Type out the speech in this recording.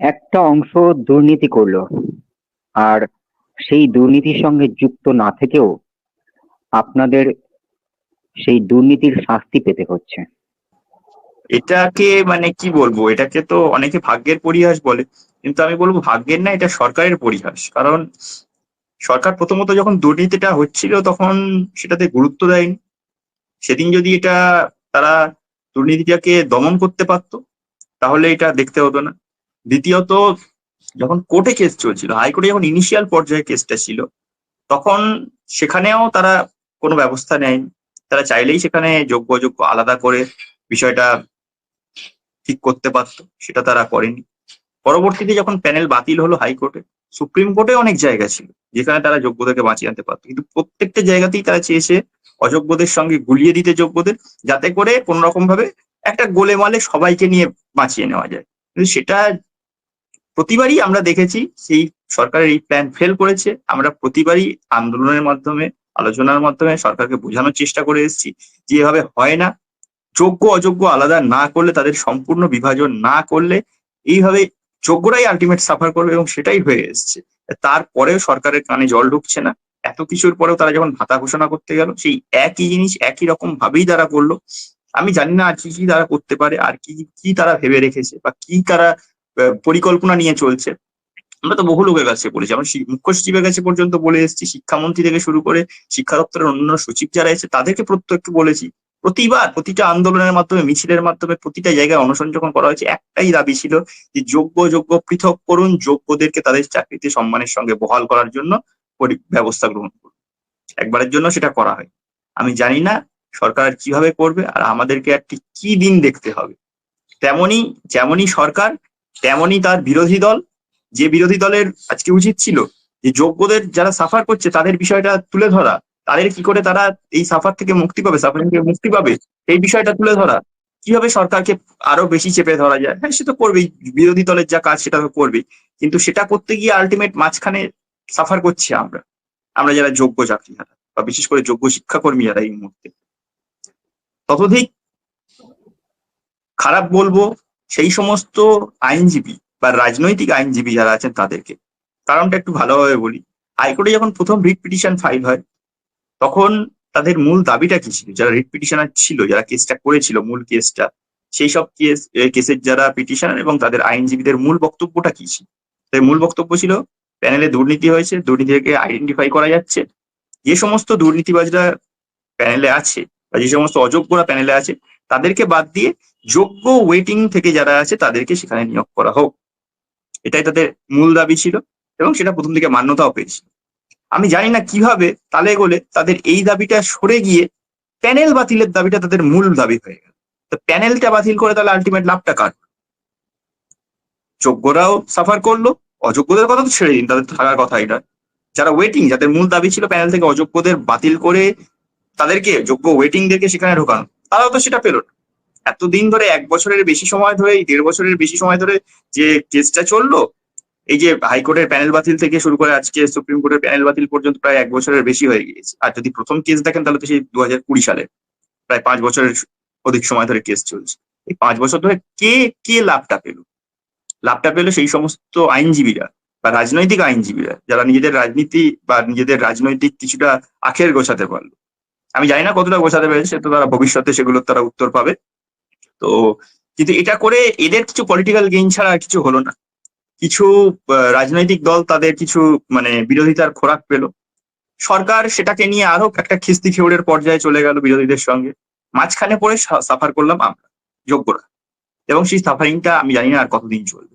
একটা অংশ দুর্নীতি করল। আর সেই দুর্নীতির সঙ্গে যুক্ত না থেকেও আপনাদের সেই দুর্নীতির শাস্তি পেতে হচ্ছে। এটাকে মানে কি বলব? এটাকে তো অনেকে ভাগ্যের পরিহাস বলে। কিন্তু আমি বলব ভাগ্যের না, এটা সরকারের পরিহাস। কারণ সরকার প্রথমত যখন দুর্নীতিটা হচ্ছিল তখন সেটাতে গুরুত্ব দেয়নি। সেদিন যদি এটা তারা দুর্নীতিটাকে দমন করতে পারতো, তাহলে এটা দেখতে হতো না। দ্বিতীয়ত, যখন কোর্টে কেস চলছিল, হাইকোর্টে যখন ইনিশিয়াল পর্যায়ে কেসটা ছিল, তখন সেখানেও তারা কোনো ব্যবস্থা নেয়নি। তারা চাইলেই সেখানে যোগ্য অযোগ্য আলাদা করে বিষয়টা ঠিক করতে পারতো, সেটা তারা করেনি। পরবর্তীতে যখন প্যানেল বাতিল হলো হাইকোর্টে, সুপ্রিম কোর্টে অনেক জায়গা ছিল, যেখানে তারা যোগ্যদেরকে বাঁচিয়ে আনতে পারতো। কিন্তু প্রত্যেকটা জায়গাতেই তারা চেয়েছে অযোগ্যদের সঙ্গে গুলিয়ে দিতে যোগ্যদের, যাতে করে কোন রকম ভাবে একটা গোলেমালে সবাইকে নিয়ে বাঁচিয়ে নেওয়া যায়। কিন্তু সেটা প্রতিবারই আমরা দেখেছি সেই সরকারের এই প্ল্যান ফেল করেছে। আমরা প্রতিবারই আন্দোলনের মাধ্যমে, আলোচনার মাধ্যমে সরকারকে বোঝানোর চেষ্টা করে এসেছি যে এভাবে হয় না। যোগ্য, অযোগ্য আলাদা না করলে, তাদের সম্পূর্ণ বিভাজন না করলে এইভাবে যোগ্যরাই আলটিমেট সাফার করবে এবং সেটাই হয়ে এসছে। তারপরেও সরকারের কানে জল ঢুকছে না। এত কিছুর পরেও তারা যখন ভাতা ঘোষণা করতে গেল, সেই একই জিনিস একই রকম ভাবেই তারা করল। আমি জানি না আর কি কি তারা করতে পারে, আর কি কি তারা ভেবে রেখেছে বা কি তারা পরিকল্পনা নিয়ে চলছে। আমরা তো বহু লোকের কাছে বলেছি। আমরা মুখ্য সচিবের কাছে পর্যন্ত বলে এসেছি, শিক্ষামন্ত্রী থেকে শুরু করে শিক্ষা দপ্তরের অন্যান্য সচিব যারা এসেছে, তাদেরকে প্রত্যেক বলেছি। প্রতিবার প্রতিটা আন্দোলনের মাধ্যমে, মিছিলের মাধ্যমে প্রতিটা জায়গায় অনশন যখন করা হয়েছে, একটাই দাবি ছিল যে যোগ্য যোগ্য পৃথক করুন, যোগ্যদেরকে তাদের চাকরিতে সম্মানের সঙ্গে বহাল করার জন্য ব্যবস্থা গ্রহণ করুন। একবারের জন্য সেটা করা হয় আমি জানি না সরকার কীভাবে করবে, আর আমাদেরকে একটি কি দিন দেখতে হবে। তেমনি, যেমনই সরকার তেমনি তার বিরোধী দল, যে বিরোধী দলের আজকে উচিত ছিল, যে যোগ্যদের যারা সাফার করছে, তাদের বিষয়টা তুলে ধরা, তাদের কি করে তারা এই সাফার থেকে মুক্তি পাবে সাফারিং থেকে মুক্তি পাবে এই বিষয়টা তুলে ধরা, কীভাবে সরকারকে আরও বেশি চেপে ধরা যায়? হ্যাঁ সে তো করবেই, বিরোধী দলের যা কাজ সেটা তো করবেই, কিন্তু সেটা করতে গিয়ে আলটিমেট মাঝখানে সাফার করছি আমরা আমরা যারা যোগ্য চাকরি হারা বা বিশেষ করে যোগ্য শিক্ষাকর্মী যারা এই মুহূর্তে। ততোধিক খারাপ বলব সেই সমস্ত আইনজীবী বা রাজনৈতিক আইনজীবী যারা আছেন তাদেরকে। কারণটা একটু ভালোভাবে বলি। হাইকোর্টে যখন প্রথম রিট পিটিশন ফাইল হয়, তখন তাদের মূল দাবিটা কি ছিল? যারা রিট পিটিশনার ছিল, যারা কেসটা করেছিল, মূল কেসটা সেই সব কেস কেসের যারা পিটিশনার এবং তাদের আইনজীবীদের মূল বক্তব্যটা কি ছিল? তাদের মূল বক্তব্য ছিল, প্যানেলে দুর্নীতি হয়েছে, দুর্নীতিকে আইডেন্টিফাই করা যাচ্ছে। যে সমস্ত দুর্নীতিবাজরা প্যানেলে আছে, বা যে সমস্ত অযোগ্যরা প্যানেলে আছে, তাদেরকে বাদ দিয়ে যোগ্য ওয়েটিং থেকে যারা আছে তাদেরকে সেখানে নিয়োগ করা হোক। এটাই তাদের মূল দাবি ছিল এবং সেটা প্রথম থেকে মান্যতাও পেয়েছিল। আমি জানি না কীভাবে তালে গোলে তাদের এই দাবিটা সরে গিয়ে প্যানেল বাতিলের দাবিটা তাদের মূল দাবি হয়ে গেল। তো প্যানেলটা বাতিল করে তাহলে আলটিমেট লাভটা কার? যোগ্যরাও সাফার করল, অযোগ্যদের কথা তো ছেড়ে দিন, তাদের থাকার কথা এটা যারা ওয়েটিং যাদের মূল দাবি ছিল প্যানেল থেকে অযোগ্যদের বাতিল করে তাদেরকে, যোগ্য ওয়েটিংদেরকে সেখানে ঢোকানো, তারাও তো সেটা পেল না। এতদিন ধরে এক বছরের বেশি সময় ধরে, এই দেড় বছরের বেশি সময় ধরে যে কেসটা চলল, এই যে হাইকোর্টের প্যানেল বাতিল থেকে শুরু করে আজকে সুপ্রিম কোর্টের প্যানেল বাতিল পর্যন্ত প্রায় এক বছরের বেশি হয়ে গিয়েছে। আর যদি প্রথম কেস দেখেন তাহলে তো সেই দু হাজার কুড়ি সালে প্রায় পাঁচ বছরের অধিক সময় ধরে কেস চলছে। এই পাঁচ বছর ধরে কে কে লাভটা পেল? লাভটা পেল সেই সমস্ত আইনজীবীরা বা রাজনৈতিক আইনজীবীরা যারা নিজেদের রাজনীতি বা নিজেদের রাজনৈতিক কিছুটা আখের গোছাতে পারল। আমি জানি না কতটা গোছাতে পেরেছে তো তারা ভবিষ্যতে সেগুলোর তারা উত্তর পাবে। তো কিন্তু এটা করে এদের কিছু পলিটিক্যাল গেইন ছাড়া কিছু হলো না। কিছু রাজনৈতিক দল তাদের কিছু মানে বিরোধিতার খোরাক পেল। সরকার সেটাকে নিয়ে আরও একটা খিস্তি খেউড়ের পর্যায়ে চলে গেল বিরোধীদের সঙ্গে। মাঝখানে পড়ে সাফার করলাম আমরা, যোগ্যরা। এবং সেই সাফারিংটা আমি জানি না আর কতদিন চলবে।